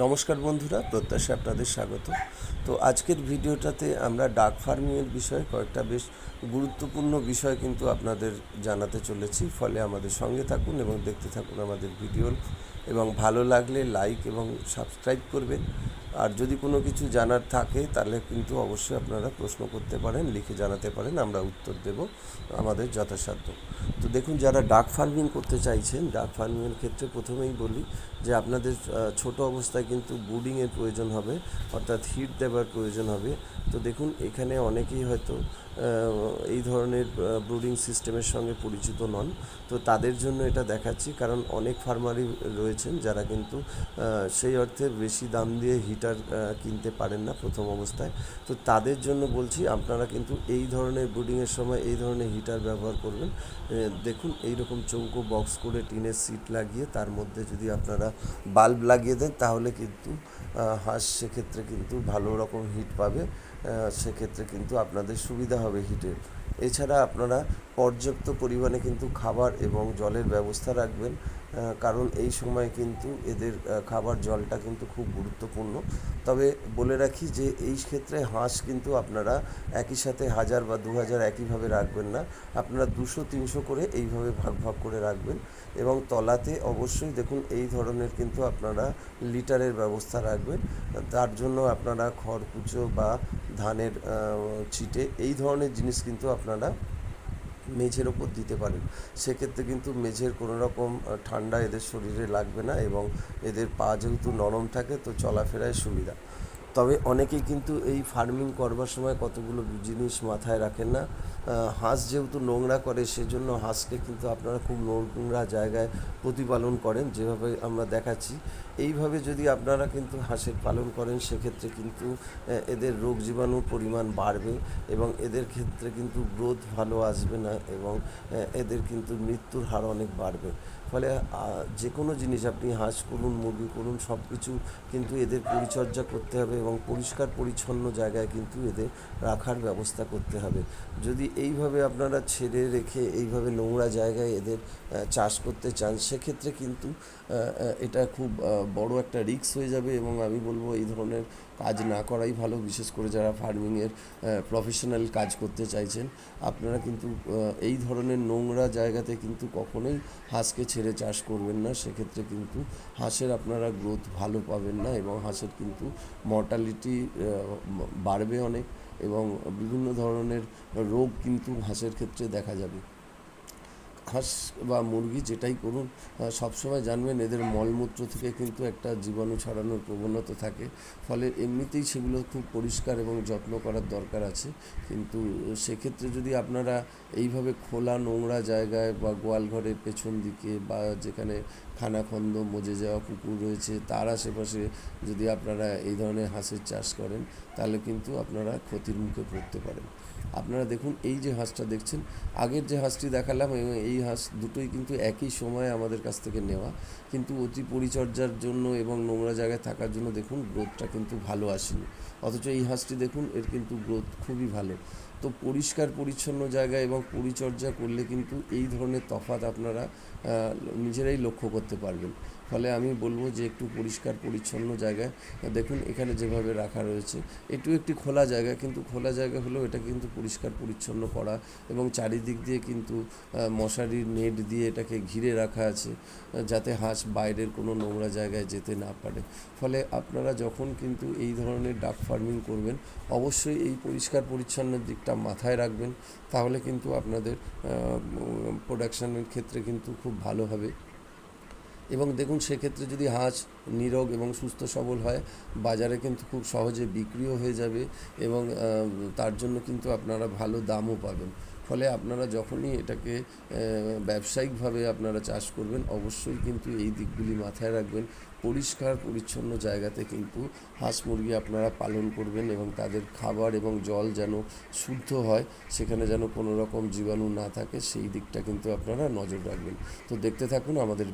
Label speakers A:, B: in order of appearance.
A: নমস্কার বন্ধুরা, প্রত্যাশা আপনাদের স্বাগত। তো আজকের ভিডিওটাতে আমরা ডাক ফার্মিংয়ের বিষয়ে কয়েকটা বেশ গুরুত্বপূর্ণ বিষয় কিন্তু আপনাদের জানাতে চলেছি। ফলে আমাদের সঙ্গে থাকুন এবং দেখতে থাকুন আমাদের ভিডিও। এবং ভালো লাগলে লাইক এবং সাবস্ক্রাইব করবেন। আর যদি কোনো কিছু জানার থাকে, তাহলে কিন্তু অবশ্যই আপনারা প্রশ্ন করতে পারেন, লিখে জানাতে পারেন, আমরা উত্তর দেব আমাদের যথাসাধ্য। তো দেখুন, যারা ডাক ফার্মিং করতে চাইছেন, ডাক ফার্মিংয়ের ক্ষেত্রে প্রথমেই বলি যে আপনাদের ছোট অবস্থায় কিন্তু বুডিংয়ের প্রয়োজন হবে, অর্থাৎ হিট দেবার প্রয়োজন হবে। তো দেখুন, এখানে অনেকেই হয়তো এই ধরনের ব্রুডিং সিস্টেমের সঙ্গে পরিচিত নন। তো তাদের জন্য এটা দেখাচ্ছি, কারণ অনেক ফার্মারই রয়েছেন যারা কিন্তু সেই অর্থে বেশি দাম দিয়ে হিটার কিনতে পারেন না প্রথম অবস্থায়। তো তাদের জন্য বলছি, আপনারা কিন্তু এই ধরনের ব্রুডিংয়ের সময় এই ধরনের হিটার ব্যবহার করবেন। দেখুন এই রকম চৌকো বক্স করে টিনের সিট লাগিয়ে তার মধ্যে যদি আপনারা বাল্ব লাগিয়ে দেন, তাহলে কিন্তু হাঁস সেক্ষেত্রে কিন্তু ভালো রকম হিট পাবে। সেক্ষেত্রে কিন্তু আপনাদের সুবিধা হবে হিটের এছাড়া আপনারা পর্যাপ্ত পরিমাণে কিন্তু খাবার এবং জলের ব্যবস্থা রাখবেন কারণ এই সময় কিন্তু এদের খাবার জলটা কিন্তু খুব গুরুত্বপূর্ণ। তবে বলে রাখি যে এই ক্ষেত্রে হাঁস কিন্তু আপনারা একই সাথে হাজার বা দু হাজার একইভাবে রাখবেন না। আপনারা দুশো, তিনশো করে এইভাবে ভাগ ভাগ করে রাখবেন এবং তলাতে অবশ্যই দেখুন এই ধরনের কিন্তু আপনারা লিটারের ব্যবস্থা রাখবেন। তার জন্য আপনারা খড়কুচো বা ধানের ছিটে এই ধরনের জিনিস কিন্তু আপনারা মেঝের ওপর দিতে পারেন। সেক্ষেত্রে কিন্তু মেঝের কোনো রকম ঠান্ডা এদের শরীরে লাগবে না এবং এদের পা যেহেতু নরম থাকে তো চলাফেরায় সুবিধা। তবে অনেকেই কিন্তু এই ফার্মিং করবার সময় কতগুলো জিনিস মাথায় রাখেন না। হাঁস যেহেতু নোংরা করে সেজন্য হাঁসকে কিন্তু আপনারা খুব নোংরা জায়গায় প্রতিপালন করেন। যেভাবে আমরা দেখাচ্ছি এইভাবে যদি আপনারা কিন্তু হাঁসের পালন করেন, সেক্ষেত্রে কিন্তু এদের রোগ জীবাণুর পরিমাণ বাড়বে এবং এদের ক্ষেত্রে কিন্তু গ্রোথ ভালো আসবে না এবং এদের কিন্তু মৃত্যুর হার অনেক বাড়বে। ফলে যে কোনো জিনিস আপনি হাঁস করুন, মুরগি করুন সব কিছু কিন্তু এদের পরিচর্যা করতে হবে এবং পরিষ্কার পরিচ্ছন্ন জায়গায় কিন্তু এদের রাখার ব্যবস্থা করতে হবে। যদি এইভাবে আপনারা ছেড়ে রেখে এইভাবে নোংরা জায়গায় এদের চাষ করতে চান, সেক্ষেত্রে কিন্তু এটা খুব বড় একটা রিস্ক হয়ে যাবে এবং আমি বলব এই ধরনের কাজ না করাই ভালো, বিশেষ করে যারা ফার্মিংয়ের প্রফেশনাল কাজ করতে চাইছেন। আপনারা কিন্তু এই ধরনের নোংরা জায়গাতে কিন্তু কখনোই হাঁসকে ছেড়ে চাষ করবেন না। সেক্ষেত্রে কিন্তু হাঁসের আপনারা গ্রোথ ভালো পাবেন না এবং হাঁসের কিন্তু মর্টালিটি বাড়বে অনেক এবং বিভিন্ন ধরনের রোগ কিন্তু হাঁসের ক্ষেত্রে দেখা যাবে। হাঁস বা মুরগি যেটাই করুন সবসময় জানবেন এদের মলমূত্র থেকে কিন্তু একটা জীবাণু ছড়ানোর প্রবণতা থাকে। ফলে এমনিতেই সেগুলো খুব পরিষ্কার এবং যত্ন করার দরকার আছে। কিন্তু সেক্ষেত্রে যদি আপনারা এইভাবে খোলা নোংরা জায়গায় বা গোয়াল ঘরের পেছন দিকে বা যেখানে খানাখন্দ, মজে যাওয়া পুকুর রয়েছে, তার আশেপাশে যদি আপনারা এই ধরনের হাঁসের চাষ করেন, তাহলে কিন্তু আপনারা ক্ষতির মুখে পড়তে পারেন। আপনারা দেখুন, এই যে হাঁসটা দেখছেন, আগের যে হাঁসটি দেখালাম এবং এই হাঁস দুটোই কিন্তু একই সময়ে আমাদের কাছ থেকে নেওয়া, কিন্তু অতি পরিচর্যার জন্য এবং নোংরা জায়গায় থাকার জন্য দেখুন গ্রোথটা কিন্তু ভালো আসেনি। অথচ এই হাঁসটি দেখুন, এর কিন্তু গ্রোথ খুবই ভালো। তো পরিষ্কার, পরিচ্ছন্ন জায়গায় এবং পরিচর্যা করলে কিন্তু এই ধরনের তফাৎ আপনারা নিজেরাই লক্ষ্য করতে পারবেন। ফলে আমি বলব যে একটু পরিষ্কার, পরিচ্ছন্ন জায়গায়, দেখুন এখানে যেভাবে রাখা রয়েছে একটু একটি খোলা জায়গা, কিন্তু খোলা জায়গা হলেও এটা কিন্তু পরিষ্কার, পরিচ্ছন্ন করা এবং চারিদিক দিয়ে কিন্তু মশারির নেট দিয়ে এটাকে ঘিরে রাখা আছে, যাতে হাঁস বাইরের কোনো নোংরা জায়গায় যেতে না পারে। ফলে আপনারা যখন কিন্তু এই ধরনের ডাক ফার্মিং করবেন, অবশ্যই এই পরিষ্কার, পরিচ্ছন্নের দিকটা মাথায় রাখবেন, তাহলে কিন্তু আপনাদের প্রোডাকশানের ক্ষেত্রে কিন্তু খুব ভালো হবে। এবং দেখুন, সেক্ষেত্রে যদি হাঁস নিরোগ এবং সুস্থ সবল হয়, বাজারে কিন্তু খুব সহজে বিক্রিও হয়ে যাবে এবং তার জন্য কিন্তু আপনারা ভালো দামও পাবেন। ফলে আপনারা যখনই এটাকে ব্যবসায়িকভাবে আপনারা চাষ করবেন, অবশ্যই কিন্তু এই দিকগুলি মাথায় রাখবেন। পরিষ্কার, পরিচ্ছন্ন জায়গাতে কিন্তু হাঁস মুরগি আপনারা পালন করবেন এবং তাদের খাবার এবং জল যেন শুদ্ধ হয়, সেখানে যেন কোনো রকম জীবাণু না থাকে, সেই দিকটা কিন্তু আপনারা নজর রাখবেন। তো দেখতে থাকুন আমাদের